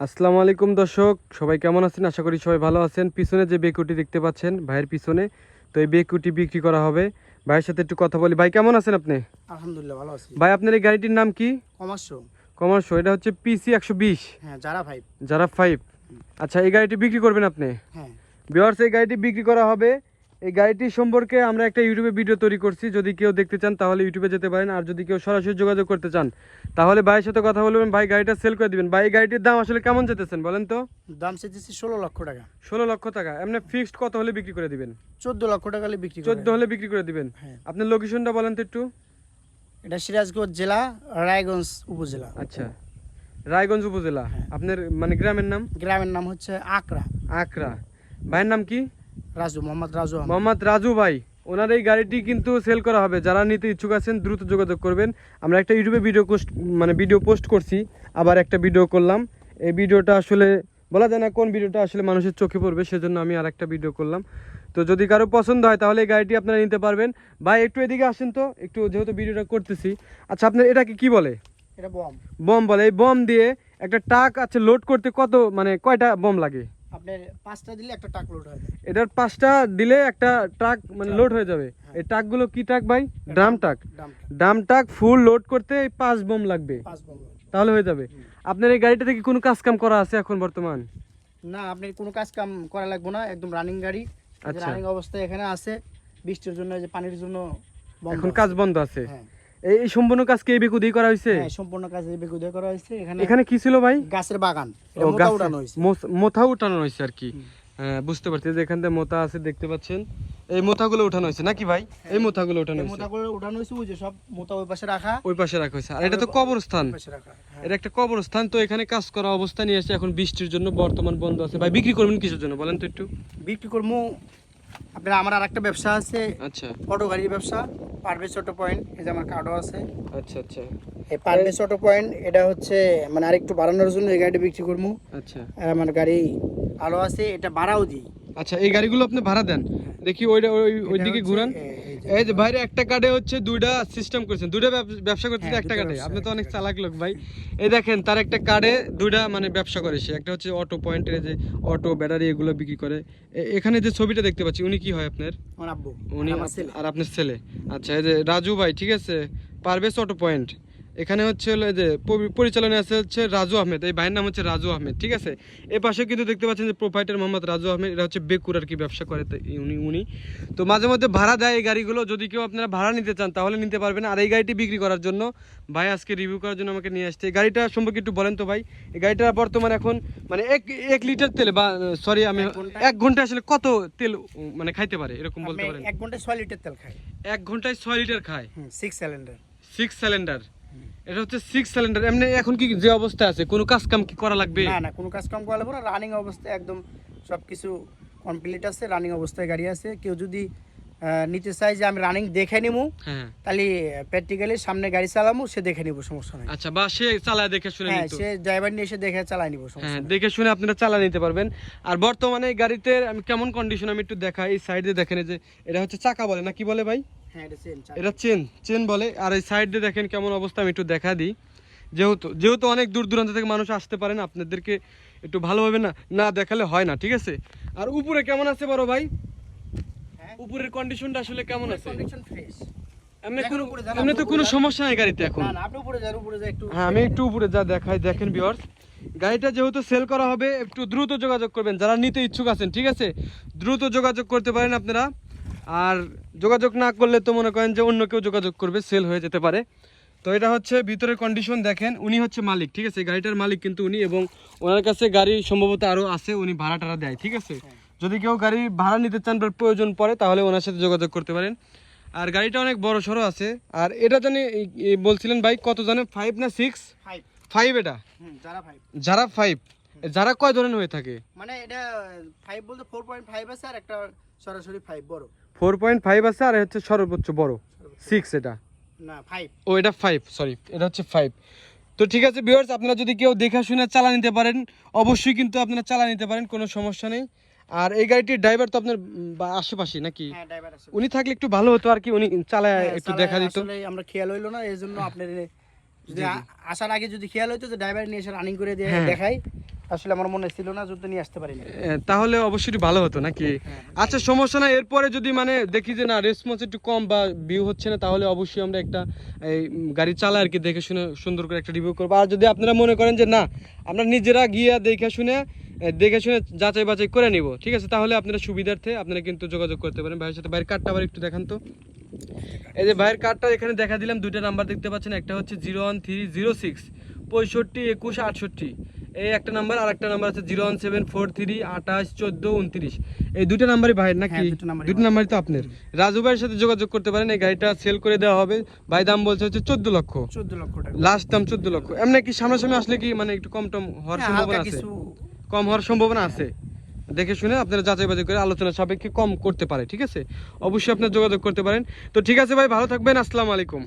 আসসালামু আলাইকুম দর্শক সবাই কেমন আছেন? আশা করি সবাই ভালো আছেন। পিছনে যে বেকুটি দেখতে পাচ্ছেন ভাইয়ের পিছনে তো এই বেকুটি বিক্রি করা হবে। ভাইয়ের সাথে একটু কথা বলি। ভাই কেমন আছেন আপনি? আলহামদুলিল্লাহ ভালো আছি। ভাই আপনার এই গাড়িটির নাম কি? কমার্শো। কমার্শো এটা হচ্ছে পিসি একশো বিশ। হ্যাঁ যারা ভাই যারা ফাইভ আচ্ছা এই গাড়িটি বিক্রি করবেন আপনি? হ্যাঁ। বিহার্স এই গাড়িটি বিক্রি করা হবে এই গাড়িটি সম্পর্কে আমরা একটা ইউটিউবে ভিডিও তৈরি করছি। যদি কেউ দেখতে চান তাহলে ইউটিউবে যেতে পারেন। আর যদি কেউ সরাসরি যোগাযোগ করতে চান তাহলে ভাইয়ের সাথে কথা বলবেন। ভাই গাড়িটা সেল করে দিবেন। ভাই এই গাড়িটির দাম আসলে কেমন যেতেছেন বলেন তো? দাম চেয়েছি ষোলো লক্ষ টাকা। ষোলো লক্ষ টাকা। এমনি ফিক্সড কত হলে বিক্রি করে দিবেন? চোদ্দ লক্ষ টাকা হলে বিক্রি করে চোদ্দ হলে বিক্রি করে দিবেন। হ্যাঁ। আপনার লোকেশনটা বলেন তো একটু। এটা সিরাজগঞ্জ জেলা রায়গঞ্জ উপজেলা। আচ্ছা। রায়গঞ্জ উপজেলা। হ্যাঁ। আপনার মানে গ্রামের নাম? গ্রামের নাম হচ্ছে আকরা। আকরা। ভাইয়ের নাম কি? রাজু মোহাম্মদ রাজু মোহাম্মদ রাজু ভাই ওনার এই গাড়িটি কিন্তু সেল করা হবে। যারা নিতে ইচ্ছুক আছেন দ্রুত যোগাযোগ করবেন। আমরা একটা ইউটিউবে ভিডিও পোস্ট মানে ভিডিও পোস্ট করছি আবার একটা ভিডিও করলাম। এই ভিডিওটা আসলে বলা যায় না কোন ভিডিওটা আসলে মানুষের চোখে পড়বে সেজন্য আমি আর একটা ভিডিও করলাম। তো যদি কারও পছন্দ হয় তাহলে এই গাড়িটি আপনারা নিতে পারবেন। ভাই একটু এদিকে আসেন তো একটু যেহেতু ভিডিওটা করতেছি। আচ্ছা আপনার এটাকে কি বলে? এটা বম। বম বলে। এই বম দিয়ে একটা টাক আছে লোড করতে কত মানে কয়টা বম লাগে? আপনার পাঁচটা দিলে একটা টাক লোড হয় এটার পাঁচটা দিলে একটা ট্রাক মানে লোড হয়ে যাবে। এই ট্রাকগুলো কি ট্রাক ভাই? Drum truck drum truck full load করতে এই পাঁচ বোম লাগবে। তাহলে হয়ে যাবে। আপনার এই গাড়িটাতে কি কোনো কাজ কাম করা আছে এখন বর্তমান? না আপনি কোনো কাজ কাম করা লাগবে না একদম রানিং গাড়ি। আচ্ছা। রানিং অবস্থায় এখানে আছে। বৃষ্টির জন্য এই যে পানির জন্য এখন কাজ বন্ধ আছে। হ্যাঁ। এই সম্পূর্ণ কাজ কি এই বেকু দিয়ে করা হয়েছে? হ্যাঁ সম্পূর্ণ কাজ করা হয়েছে। এখানে এখানে কি ছিল ভাই? গাছের বাগান। গাছে উঠানো হয়েছে। মোথা উঠানো হয়েছে আর কি। হ্যাঁ বুঝতে পারছি যে এখান থেকে মোথা আছে দেখতে পাচ্ছেন। এই মোথাগুলো উঠানো হয়েছে নাকি ভাই? এই মোথাগুলো উঠানো হয়েছে। মোটাগুলো উঠানো হয়েছে ওই যে সব ওই পাশে রাখা। ওই পাশে রাখা হয়েছে। আর এটা তো কবরস্থান। হ্যাঁ। এটা একটা কবরস্থান তো এখানে কাজ করা অবস্থা নিয়ে এখন বৃষ্টির জন্য বর্তমান বন্ধ আছে। ভাই বিক্রি করবেন কিসের জন্য বলেন তো একটু। বিক্রি করব আপনার আমার আর একটা ব্যবসা আছে। আচ্ছা। অটো গাড়ির ব্যবসা পারভেজ অটো পয়েন্ট এই যে আমার কার্ডও আছে। আচ্ছা আচ্ছা। এই পারভেজ অটো পয়েন্ট এটা হচ্ছে মানে আরেকটু বাড়ানোর জন্য এই গাড়িটা বিক্রি করব। আচ্ছা। আর আমার গাড়ি আলো আছে এটা ভাড়াও দিই। আচ্ছা এই গাড়িগুলো আপনি ভাড়া দেন? দেখি ওইটা ওই ওইদিকে ঘুরান। এই যে- যে একটা কার্ডে হচ্ছে দুইটা সিস্টেম করেছেন। দুইটা ব্যব- ব্যবসা করতেছে হ্যাঁ, একটা কার্ডে। আপনি তো অনেক চালাক লোক ভাই। এই দেখেন তার একটা কার্ডে দুইটা মানে ব্যবসা করে সে। একটা হচ্ছে অটো পয়েন্টের যে অটো ব্যাটারি এগুলো বিক্রি করে। এখানে যে ছবিটা দেখতে পাচ্ছি উনি কি হয় আপনার? উনি আর আপনার ছেলে। আচ্ছা এই যে রাজু ভাই ঠিক আছে? পারভেজ অটো পয়েন্ট এখানে হচ্ছে হলো যে পরি- পরিচালনা আছে হচ্ছে রাজু আহমেদ এই ভাইয়ের নাম হচ্ছে রাজু আহমেদ ঠিক আছে? এ পাশে কিন্তু দেখতে পাচ্ছেন যে প্রোপাইটার মোহাম্মদ রাজু আহমেদ এটা হচ্ছে বেকুর আর কি ব্যবসা করে উনি উনি। তো মাঝে মধ্যে ভাড়া দেয় এই গাড়িগুলো যদি কেউ আপনারা ভাড়া নিতে চান তাহলে নিতে পারবেন। আর এই গাড়িটি বিক্রি করার জন্য ভাই আজকে রিভিউ করার জন্য আমাকে নিয়ে আসছে। এই গাড়িটা সম্পর্কে একটু বলেন তো ভাই। এই গাড়িটা বর্তমানে এখন মানে এক এক লিটার তেলে বা সরি আমি এক ঘণ্টা আসলে কত তেল মানে খাইতে পারে? এরকম বলতে পারেন। এক ঘন্টায় ছয় লিটার তেল খায়। এক ঘন্টায় ছয় লিটার খায়? সিক্স সিলিন্ডার সিক্স সিলিন্ডার এটা হচ্ছে সিক্স সিলিন্ডার এমনি এখন কি যে অবস্থা আছে? কোনো কাজ কাম কি করা লাগবে? না না কোনো কাজ কাম করা লাগবে না। রানিং অবস্থায় একদম সব কিছু কমপ্লিট আছে রানিং অবস্থায় গাড়ি আছে। কেউ যদি নিতে চায় যে আমি রানিং দেখে নিবো হ্যাঁ। তাহলে প্র্যাকটিক্যালি সামনে গাড়ি চালামো সে দেখে নিবো সমস্যা নাই। আচ্ছা বা সে চালায় দেখে শুনে হ্যাঁ সে ড্রাইভার নিয়ে এসে দেখে চালাই নিবো সমস্যা হ্যাঁ দেখে শুনে আপনারা চালা নিতে পারবেন। আর বর্তমানে এই গাড়িতে আমি কেমন কন্ডিশন আমি একটু দেখাই এই সাইডে দেখেন যে এটা হচ্ছে চাকা বলে না কি বলে ভাই? এটা চাকা। এটা চেন চেন বলে। আর এই সাইড দেখেন কেমন অবস্থা আমি একটু দেখা দিই। যেহেতু যেহেতু অনেক দূর দূরান্ত থেকে মানুষ আসতে পারেন আপনাদেরকে একটু ভালোভাবে না না দেখালে হয় না ঠিক আছে? আর উপরে কেমন আছে বড় ভাই? হ্যাঁ? উপরের কন্ডিশনটা আসলে কেমন আছে। এমনি কোনো তো সমস্যা নাই গাড়িতে এখন। হ্যাঁ আমি একটু উপরে যা দেখাই দেখেন গাড়িটা যেহেতু সেল করা হবে একটু দ্রুত যোগাযোগ করবেন যারা নিতে ইচ্ছুক আছেন ঠিক আছে? দ্রুত যোগাযোগ করতে পারেন আপনারা। আর যোগাযোগ না করলে তো মনে করেন যে অন্য কেউ যোগাযোগ করবে সেল হয়ে যেতে পারে। তো এটা হচ্ছে ভিতরের কন্ডিশন দেখেন উনি হচ্ছে মালিক ঠিক আছে? গাড়িটার মালিক কিন্তু উনি এবং ওনার কাছে গাড়ি সম্ভবত আরও আছে উনি ভাড়া টাড়া দেয় ঠিক আছে? যদি কেউ গাড়ি ভাড়া নিতে চান বা প্রয়োজন পড়ে তাহলে ওনার সাথে যোগাযোগ করতে পারেন। আর গাড়িটা অনেক বড় সড়ো আছে। আর এটা জানি বলছিলেন ভাই কত জানে ফাইভ না সিক্স ফাইভ এটা? যারা ফাইভ যারা ফাইভ যারা কয় ধরনের হয়ে থাকে? মানে এটা ফাইভ বলতে ফোর পয়েন্ট ফাইভ আছে আর একটা সরাসরি ফাইভ বড়। ফোর পয়েন্ট ফাইভ আছে আর হচ্ছে সর্বোচ্চ বড়। সিক্স এটা। না ফাইভ ও এটা ফাইভ সরি এটা হচ্ছে ফাইভ তো ঠিক আছে ভিউয়ার্স আপনারা যদি কেউ দেখা শুনে চালা নিতে পারেন অবশ্যই কিন্তু আপনারা চালা নিতে পারেন কোনো সমস্যা নেই। আর এই গাড়িটির ড্রাইভার তো আপনার আশেপাশে নাকি? হ্যাঁ ড্রাইভার আছে উনি থাকলে একটু ভালো হতো আর কি উনি চালায় হ্যাঁ, একটু দেখা দিত। আমরা খেয়াল হইল না এই জন্য আপনার যদি আসার আগে যদি খেয়াল হইতো যে ড্রাইভার নিয়ে এসে রানিং করে দিয়ে হ্যাঁ। দেখাই আসলে আমার মনে ছিল না যদি নিয়ে আসতে পারিনি। তাহলে অবশ্যই ভালো হতো নাকি? আচ্ছা সমস্যা না এরপরে যদি মানে দেখি যে না রেসপন্স একটু কম বা ভিউ হচ্ছে না তাহলে অবশ্যই আমরা একটা এই গাড়ি চালা আর কি দেখে শুনে সুন্দর করে একটা রিভিউ করব। আর যদি আপনারা মনে করেন যে না আমরা নিজেরা গিয়ে দেখে শুনে দেখে শুনে যাচাই বাছাই করে নিব ঠিক আছে? তাহলে আপনারা সুবিধার্থে আপনারা কিন্তু যোগাযোগ করতে পারেন। ভাইয়ের সাথে ভাইয়ের কার্ডটা আবার একটু দেখান তো। এই যে ভাইয়ের কার্ডটা এখানে দেখা দিলাম দুইটা নাম্বার দেখতে পাচ্ছেন একটা হচ্ছে zero one three zero six পঁয়ষট্টি একুশ আটষট্টি। এই একটা নাম্বার আর একটা নাম্বার আছে zero one seven four three আঠাশ চোদ্দ উনত্রিশ। এই দুটো নাম্বারই ভাইয়ের নাকি? হ্যাঁ, দুটো নাম্বারই তো আপনার। রাজু ভাইয়ের সাথে যোগাযোগ করতে পারেন এই গাড়িটা সেল করে দেওয়া হবে। ভাই দাম বলছে হচ্ছে চোদ্দ লক্ষ। চোদ্দ লক্ষ টাকা। লাস্ট দাম চোদ্দ লক্ষ। এমনি কি সামনাসামনি আসলে কি মানে একটু কম টম হওয়ার হ্যাঁ, সম্ভাবনা আছে? কম হওয়ার সম্ভাবনা আছে? দেখে শুনে আপনারা যাচাই বাছাই করে আলোচনা সাপেক্ষে কম করতে পারে ঠিক আছে? অবশ্যই আপনার যোগাযোগ করতে পারেন। তো ঠিক আছে ভাই ভালো থাকবেন আসসালামু আলাইকুম।